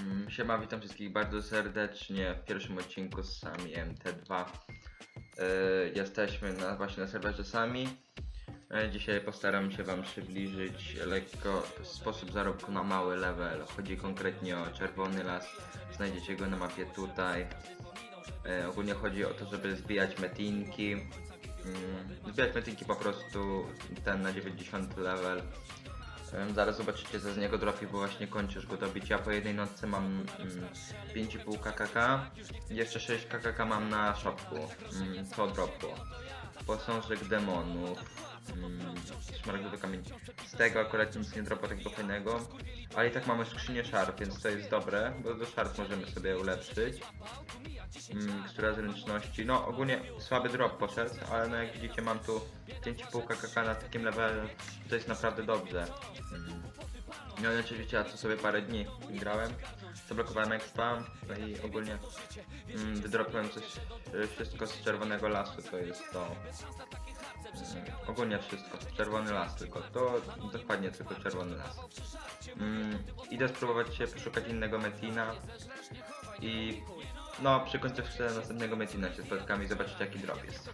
Mm, Siema, witam wszystkich bardzo serdecznie w pierwszym odcinku z Sami MT2. Yy, jesteśmy na, właśnie na serwerze Sami. Yy, dzisiaj postaram się Wam przybliżyć lekko sposób zarobku na mały level. Chodzi konkretnie o czerwony las. Znajdziecie go na mapie tutaj. Yy, ogólnie chodzi o to, żeby zbijać metinki. Yy, zbijać metinki po prostu ten na 90 level. Zaraz zobaczycie, co z niego dropi, bo właśnie kończysz go dobić. Ja po jednej nocce mam mm, 5,5 kkk, jeszcze 6 kkk mam na shopku. Mm, co dropło? Posążek demonów, mm, szmaragdowy kamień. Z tego akurat nic nie dropło takiego fajnego, ale i tak mamy skrzynię szarp, więc to jest dobre, bo do szarp możemy sobie ulepszyć. Mm, która zręczności, no ogólnie słaby drop poszedł, ale no jak widzicie mam tu 5,5 kkk na takim levelu, to jest naprawdę dobrze. Mm. No oczywiście ja tu sobie parę dni grałem, zablokowałem expa, no i ogólnie mm, wydropiłem coś, y, wszystko z czerwonego lasu, to jest to... Mm, ogólnie wszystko, czerwony las tylko, to dokładnie tylko czerwony las. Mm, idę spróbować się poszukać innego Metina i no przy końcówce następnego Metina się spotkamy i zobaczycie jaki drop jest.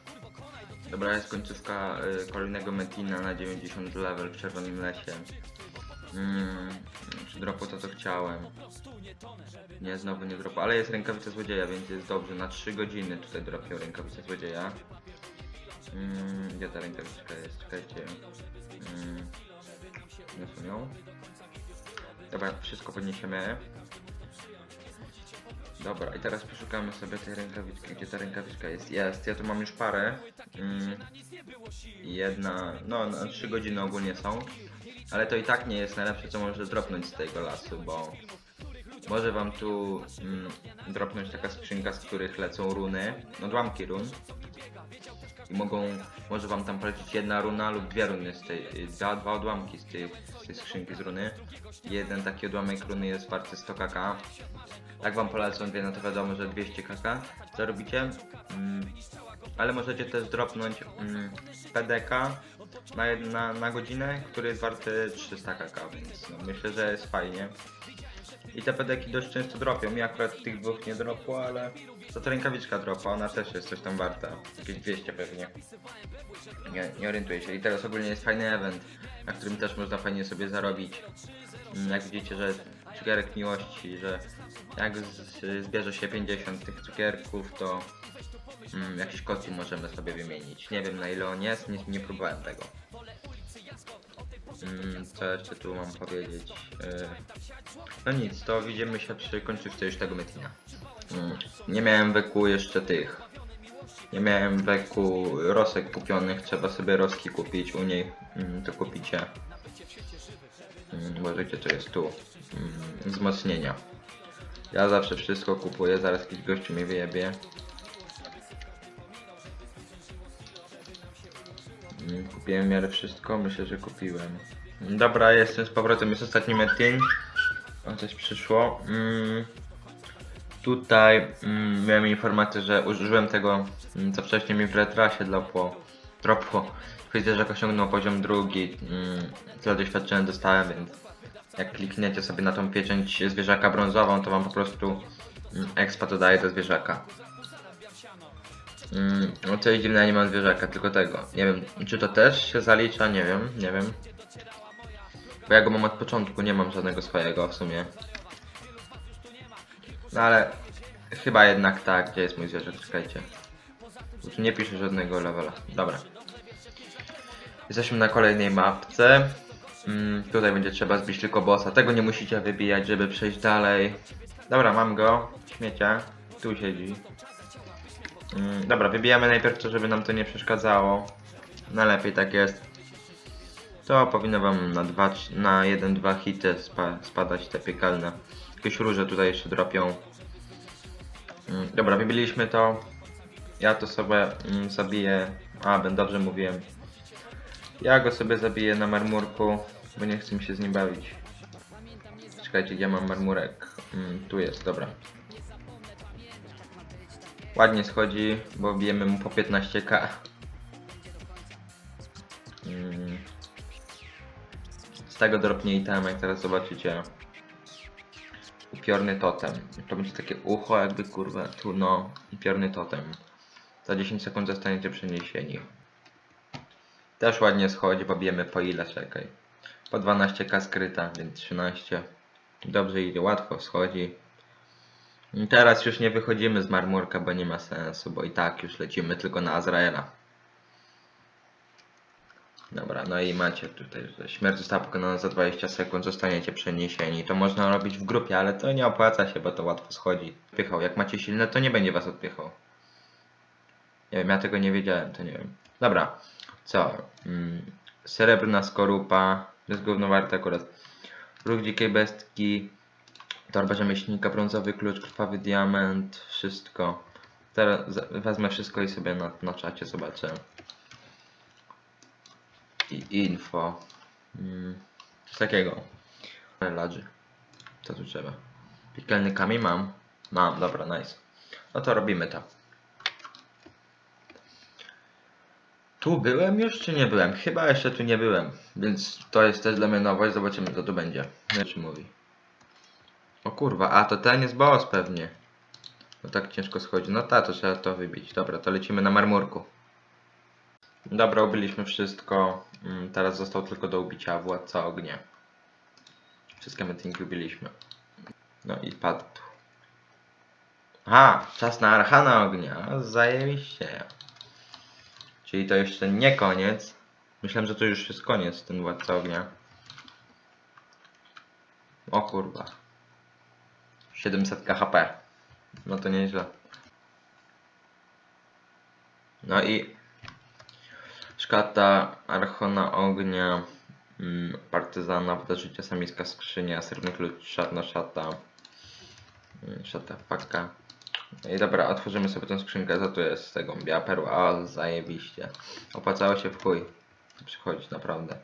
Dobra, jest końcówka y, kolejnego Metina na 90 level w Czerwonym Lesie. Mm, przy dropu to co chciałem. Nie, znowu nie dropu, ale jest rękawica złodzieja, więc jest dobrze. Na 3 godziny tutaj dropią rękawicę złodzieja. Mm, gdzie ta rękawiczka jest? Czekajcie. Mm, niosą ją. Dobra, wszystko podniesiemy. Dobra, i teraz poszukamy sobie tej rękawiczki. Gdzie ta rękawiczka jest? Jest, ja tu mam już parę. Mm, jedna, no na 3 godziny ogólnie są. Ale to i tak nie jest najlepsze, co może dropnąć z tego lasu, bo może wam tu mm, dropnąć taka skrzynka, z których lecą runy, odłamki run. I mogą, może wam tam polecić jedna runa lub dwie runy z tej, dwa, dwa odłamki z tej, z tej skrzynki z runy. Jeden taki odłamek runy jest warty 100 kk. Jak wam polecą dwie, no to wiadomo, że 200 kk zarobicie. Mm, ale możecie też dropnąć mm, PDK na, na, na godzinę, który jest warty 300 kk, więc no, myślę, że jest fajnie. I te pedeki dość często dropią. Mi akurat tych dwóch nie dropło, ale to rękawiczka dropa, ona też jest coś tam warta. Jakieś 200 pewnie. Nie, nie orientuję się. I teraz ogólnie jest fajny event, na którym też można fajnie sobie zarobić. Mm, Jak widzicie, że cukierek miłości, że jak z, zbierze się 50 tych cukierków, to mm, jakiś kostium możemy sobie wymienić. Nie wiem na ile on jest, nie, nie próbowałem tego. Mm, co jeszcze tu mam powiedzieć? Yy, No nic, to widzimy się przy końcówce już tego metina. Mm, Nie miałem weku jeszcze tych. Nie miałem weku rosek kupionych, trzeba sobie roski kupić u niej. To kupicie. Możecie, to jest tu. Mm, Wzmocnienia. Ja zawsze wszystko kupuję, zaraz jakiś gościu mnie wyjebie. Kupiłem w miarę wszystko, myślę, że kupiłem. Dobra, jestem z powrotem, jest ostatni metin. O, coś przyszło. Mm, tutaj mm, miałem informację, że użyłem tego, mm, co wcześniej mi w retrasie dropło. dropło. Widzę, że osiągnął poziom drugi. Mm, tyle doświadczenia dostałem, więc jak klikniecie sobie na tą pieczęć zwierzaka brązową, to wam po prostu mm, expa dodaje do zwierzaka. Mm, no dziwne, ja nie mam zwierzaka, tylko tego. Nie wiem, czy to też się zalicza, nie wiem, nie wiem. Bo ja go mam od początku, nie mam żadnego swojego w sumie. No ale chyba jednak tak, gdzie jest mój zwierzak, czekajcie. Bo Tu nie pisze żadnego levela. Dobra. Jesteśmy na kolejnej mapce. Mm, tutaj będzie trzeba zbić tylko bossa. Tego nie musicie wybijać, żeby przejść dalej. Dobra, mam go. Śmiecia. Tu siedzi. Mm, dobra, wybijamy najpierw to, żeby nam to nie przeszkadzało. Najlepiej tak jest. To powinno wam na 2, na 1-2 hity spa, spadać te piekalne. Jakieś róże tutaj jeszcze dropią. Mm, dobra, wybiliśmy to. Ja to sobie mm, zabiję. A, dobrze mówiłem. Ja go sobie zabiję na marmurku, bo nie chcę mi się z nim bawić. Czekajcie, gdzie mam marmurek? Mm, tu jest, dobra. Ładnie schodzi, bo bijemy mu po 15k. Mm. Z tego dropnie item, jak teraz zobaczycie. piorny totem. To będzie takie ucho jakby kurwa, tu no i piorny totem. Za 10 sekund zostaniecie przeniesieni. Też ładnie schodzi, bo bijemy po ile, czekaj. Po 12k skryta, więc 13. Dobrze idzie, łatwo schodzi. Teraz już nie wychodzimy z marmurka, bo nie ma sensu, bo i tak już lecimy tylko na Azraela. Dobra, no i macie tutaj, że śmierć została pokonana za 20 sekund, zostaniecie przeniesieni. To można robić w grupie, ale to nie opłaca się, bo to łatwo schodzi. Odpychał. Jak macie silne, to nie będzie was odpychał. Nie wiem, ja tego nie wiedziałem, to nie wiem. Dobra, co? Mm, srebrna skorupa, jest gówno warte akurat. Róg dzikiej bestki, torba rzemieślnika, brązowy klucz, krwawy diament, wszystko. Teraz wezmę wszystko i sobie na, na czacie zobaczę. I info. Mm, coś takiego. Ladży. Co tu trzeba? Piekielny kamień mam. Mam, dobra, nice. No to robimy to. Tu byłem już, czy nie byłem? Chyba jeszcze tu nie byłem, więc to jest też dla mnie nowość, zobaczymy co tu będzie. Nie czy mówi. O kurwa, a to ten jest boss pewnie. No tak ciężko schodzi. No ta, to trzeba to wybić. Dobra, to lecimy na marmurku. Dobra, ubiliśmy wszystko. Mm, Teraz został tylko do ubicia władca ognia. Wszystkie metingi ubiliśmy. No i padł. Aha, czas na archana ognia. Zajebiście. Czyli to jeszcze nie koniec. Myślałem, że to już jest koniec, ten władca ognia. O kurwa. 700 HP. No to nieźle. No i szkata Archona Ognia, mm, partyzana, woda życia, samiska skrzynia, srebrny klucz, szatna szata, mm, szata paka. No I dobra, otworzymy sobie tę skrzynkę, co tu jest z tego, biała perła, a zajebiście. Opłacało się w chuj przychodzić, naprawdę.